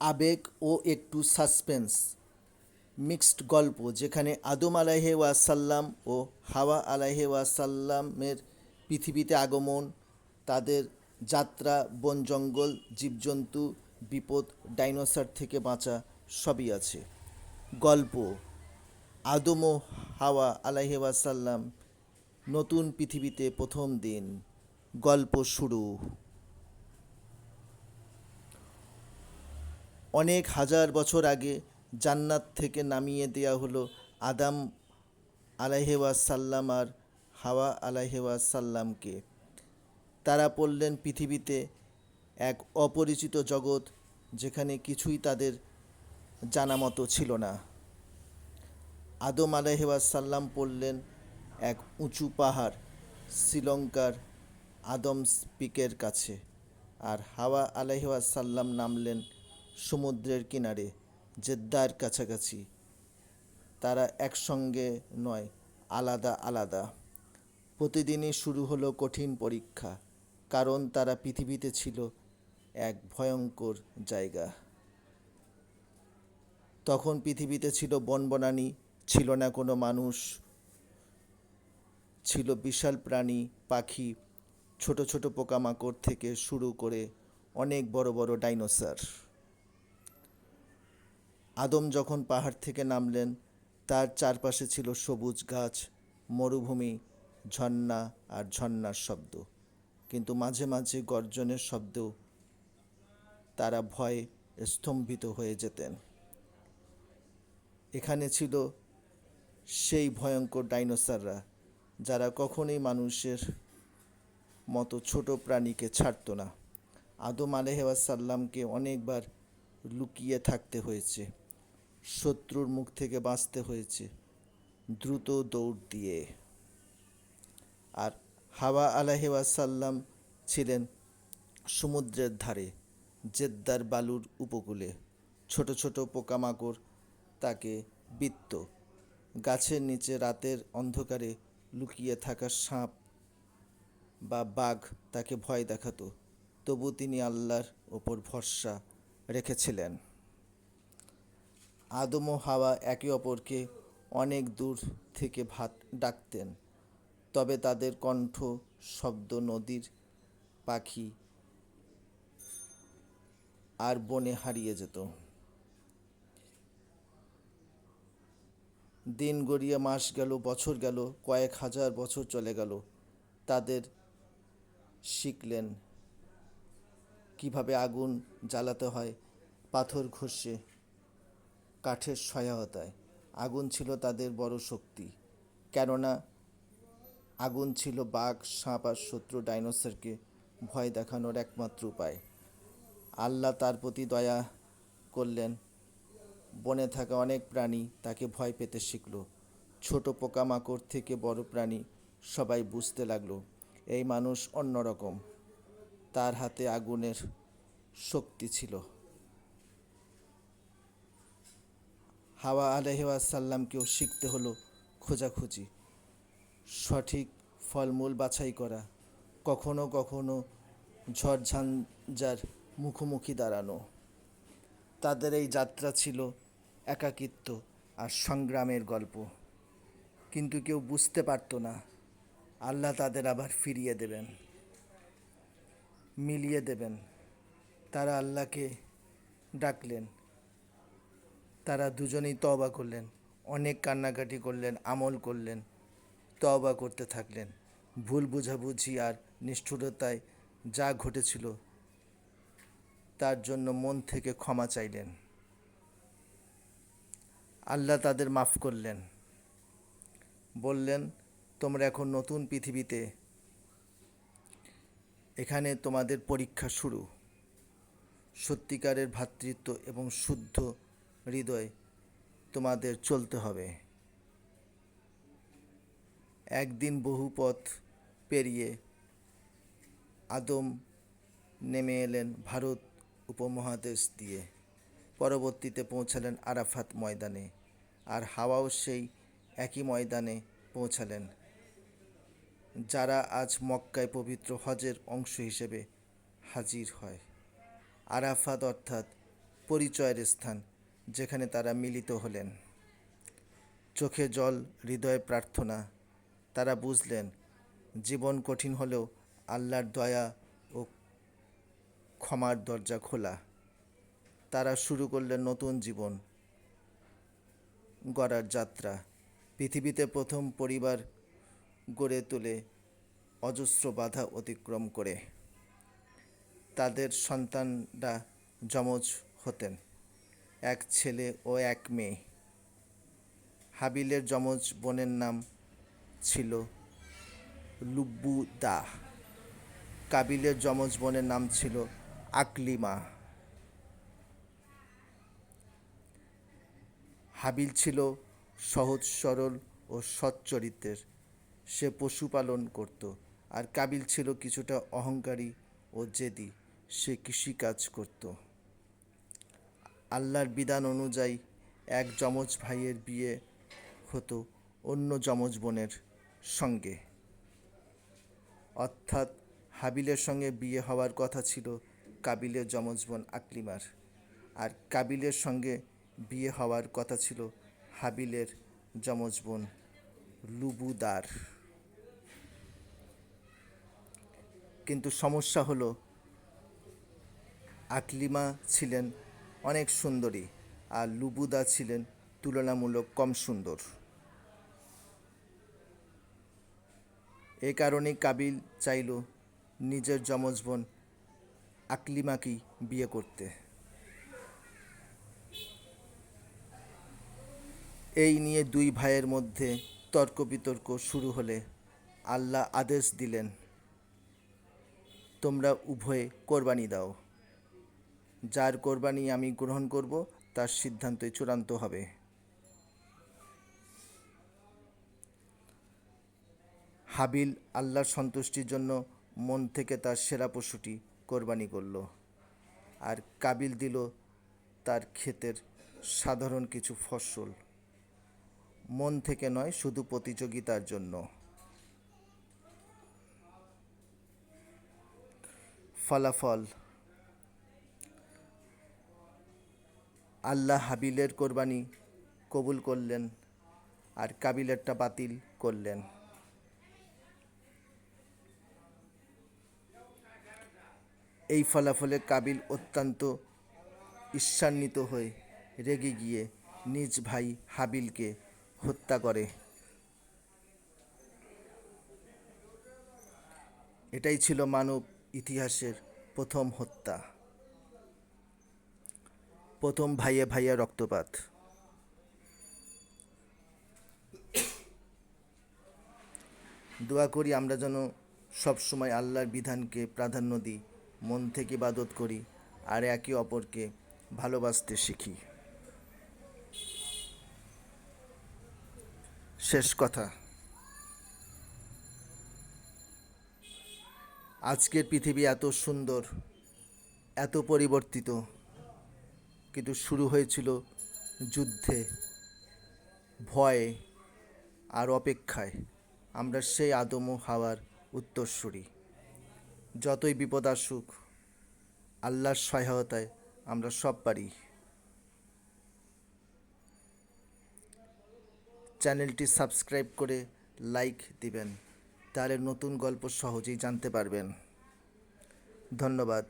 আবেগ ও একটু suspense, mixed গল্প যেখানে আদম আলাহে ওয়াসাল্লাম ও হাওয়া আলাহে ওয়াসাল্লামের পৃথিবীতে আগমন, তাদের যাত্রা, বন জঙ্গল, জীবজন্তু, বিপদ, ডাইনোসর থেকে বাঁচা সবই আছে। গল্প, আদম ও হাওয়া আলাহে ওয়াসাল্লাম নতুন পৃথিবীতে প্রথম দিন। গল্প শুরু। অনেক হাজার বছর আগে জান্নাত থেকে নামিয়ে দেয়া হলো আদাম আলাইহেওয়াসাল্লাম আর হাওয়া আলাইহেওয়াসাল্লামকে তারা পড়লেন পৃথিবীতে এক অপরিচিত জগৎ যেখানে কিছুই তাদের জানা মতো ছিল না। আদম আলাইহেওয়াসাল্লাম পড়লেন এক উঁচু পাহাড় শ্রীলঙ্কার আদম স্পিকের কাছে আর হাওয়া আলাইহাসাল্লাম নামলেন সমুদ্রের কিনারে জেদ্দার কাছাকাছি। তারা একসঙ্গে নয়, আলাদা আলাদা। প্রতিদিনই শুরু হলো কঠিন পরীক্ষা, কারণ তারা পৃথিবীতে ছিল এক ভয়ঙ্কর জায়গা। তখন পৃথিবীতে ছিল বনবনানি, ছিল না কোনো মানুষ, ছিল বিশাল প্রাণী, পাখি, ছোট ছোট পোকামাকড় থেকে শুরু করে অনেক বড় বড় ডাইনোসর। আদম যখন পাহাড় থেকে নামলেন, তার চারপাশে ছিল সবুজ গাছ, মরুভূমি, ঝর্ণা আর ঝর্ণার শব্দ। কিন্তু মাঝে মাঝে গর্জনের শব্দেও তারা ভয়ে স্তম্ভিত হয়ে যেতেন। এখানে ছিল সেই ভয়ঙ্কর ডাইনোসররা, যারা কখনোই মানুষের মতো ছোট প্রাণীকে ছাড়ত না। আদম আলহাসাল্লামকে অনেকবার লুকিয়ে থাকতে হয়েছে। শত্রুর মুখ থেকে বাঁচতে হয়েছে। দ্রুত দৌড় দিয়ে। আর হাওয়া আলাহিসাল্লাম ছিলেন সমুদ্রের ধারে, জেদ্দার বালুর উপকূলে। ছোট ছোট পোকামাকড় তাকে বৃত্ত। গাছের নিচে রাতের অন্ধকারে লুকিয়ে থাকা সাপ বা বাঘ তাকে ভয় দেখাতো। তবু তিনি আল্লাহর ওপর ভরসা রেখেছিলেন। আদম ও হাওয়া একে অপরকে অনেক দূর থেকে ভাত ডাকতেন, তবে তাদের কণ্ঠ শব্দ নদীর পাখি আর বনে হারিয়ে যেত। দিন গড়িয়ে মাস গেল, বছর গেল, কয়েক হাজার বছর চলে গেল, তাদের শিখলেন কীভাবে আগুন জ্বালাতে হয়, পাথর ঘষে কাঠের সহায়তায়। আগুন ছিল তাদের বড় শক্তি। কেননা, আগুন ছিল বাঘ, সাপ আর শত্রু ডাইনোসরকে ভয় দেখানোর একমাত্র উপায়। আল্লাহ তার প্রতি দয়া করলেন। বনে থাকা অনেক প্রাণী তাকে ভয় পেতে শিখল। ছোট পোকামাকড় থেকে বড় প্রাণী সবাই বুঝতে লাগল, এই মানুষ অন্যরকম। তার হাতে আগুনের শক্তি ছিল। হাওয়া আলহাসাল্লামকেও শিখতে হলো খোঁজাখুঁজি। সঠিক ফলমূল বাছাই করা, কখনো কখনো ঝড়ঝঞ্ঝার মুখোমুখি দাঁড়ানো। তাদের এই যাত্রা ছিল একাকিত্ব আর সংগ্রামের গল্প। কিন্তু কেউ বুঝতে পারতো না, আল্লাহ তাদের আবার ফিরিয়ে দেবেন, মিলিয়ে দেবেন। তারা আল্লাহকে ডাকলেন তারা দুজনেই তওবা করলেন, অনেক কান্নাকাটি করলেন, আমল করলেন, তওবা করতে থাকলেন। ভুল বুঝাবুঝি আর নিষ্ঠুরতায় যা ঘটেছিল, তার জন্য মন থেকে ক্ষমা চাইলেন। আল্লাহ তাদের মাফ করলেন। বললেন, তোমরা এখন নতুন পৃথিবীতে, এখানে তোমাদের পরীক্ষা শুরু। সত্যিকারের ভ্রাতৃত্ব এবং শুদ্ধ হৃদয় তোমাদের চলতে হবে। একদিন বহু পথ পেরিয়ে আদম নেমে এলেন ভারত উপমহাদেশ দিয়ে। পরবর্তীতে পৌঁছালেন আরাফাত ময়দানে আর হাওয়াও সেই একই ময়দানে পৌঁছালেন, যারা আজ মক্কায় পবিত্র হজের অংশ হিসেবে হাজির হয়। আরাফাত অর্থাৎ পরিচয়ের স্থান যেখানে তারা মিলিত হলেন। চোখে জল, হৃদয়ে প্রার্থনা। তারা বুঝলেন, জীবন কঠিন হলেও আল্লাহর দয়া ও ক্ষমার দরজা খোলা। তারা শুরু করলেন নতুন জীবন গড়ার যাত্রা। পৃথিবীতে প্রথম পরিবার গড়ে তোলে অজস্র বাধা অতিক্রম করে। তাদের সন্তানরা যমজ হতেন। এক ছেলে ও এক মেয়ে। হাবিলের যমজ বোনের নাম ছিল লুব্বু দা কাবিলের যমজ বোনের নাম ছিল আকলিমা। হাবিল ছিল সহজ, সরল ও সৎ চরিত্রের। সে পশুপালন করত আর কাবিল ছিল কিছুটা অহংকারী ও জেদি। সে কৃষিকাজ করত। আল্লাহর বিধান অনুযায়ী এক যমজ ভাইয়ের বিয়ে হতো অন্য যমজ বোনের সঙ্গে। অর্থাৎ হাবিলের সঙ্গে বিয়ে হওয়ার কথা ছিল কাবিলের যমজ বোন আকলিমার। আর কাবিলের সঙ্গে বিয়ে হওয়ার কথা ছিল হাবিলের যমজ বোন লুবুদার। কিন্তু সমস্যা হলো, আকলিমা ছিলেন অনেক সুন্দরী। আর লুবুদা ছিলেন তুলনামূলক কম সুন্দর। এ কারণেই কাবিল চাইল নিজের যমজ বোন আকলিমাকেই বিয়ে করতে। এই নিয়ে দুই ভাইয়ের মধ্যে তর্ক বিতর্ক শুরু হলে আল্লাহ আদেশ দিলেন, তোমরা উভয়ে কোরবানি দাও। যার কোরবানি আমি গ্রহণ করব, তার সিদ্ধান্তই চূড়ান্ত হবে। হাবিল আল্লাহর সন্তুষ্টির জন্য মন থেকে তার সেরা পশুটি কোরবানি করল, আর কাবিল দিল তার ক্ষেতের সাধারণ কিছু ফসল। মন থেকে নয়, শুধু প্রতিযোগিতার জন্য। ফলাফল আল্লাহ হাবিলের কোরবানি কবুল করলেন আর কাবিলেরটা বাতিল করলেন। এই ফলাফলে কাবিল অত্যন্ত ঈর্ষান্বিত হয়ে রেগে গিয়ে নিজ ভাই হাবিলকে হত্যা করে। এটাই ছিল মানব ইতিহাসের প্রথম হত্যা। প্রথম ভাইয়ে ভাইয়া রক্তপাত। দোয়া করি আমরা যেন সবসময় আল্লাহর বিধানকে প্রাধান্য দিই, মন থেকে ইবাদত করি, আর একে অপরকে ভালোবাসতে শিখি। শেষ কথা। আজকের পৃথিবী এত সুন্দর, এত পরিবর্তিত কিন্তু শুরু হয়েছিল যুদ্ধে, ভয়ে আর অপেক্ষায়। আমরা সেই আদম হাওয়ার উত্তরসূরি। যতই বিপদ আসুক, আল্লাহর সহায়তায় আমরা সব পারি। চ্যানেলটি সাবস্ক্রাইব করে লাইক দিবেন, তাহলে নতুন গল্প সহজেই জানতে পারবেন। ধন্যবাদ।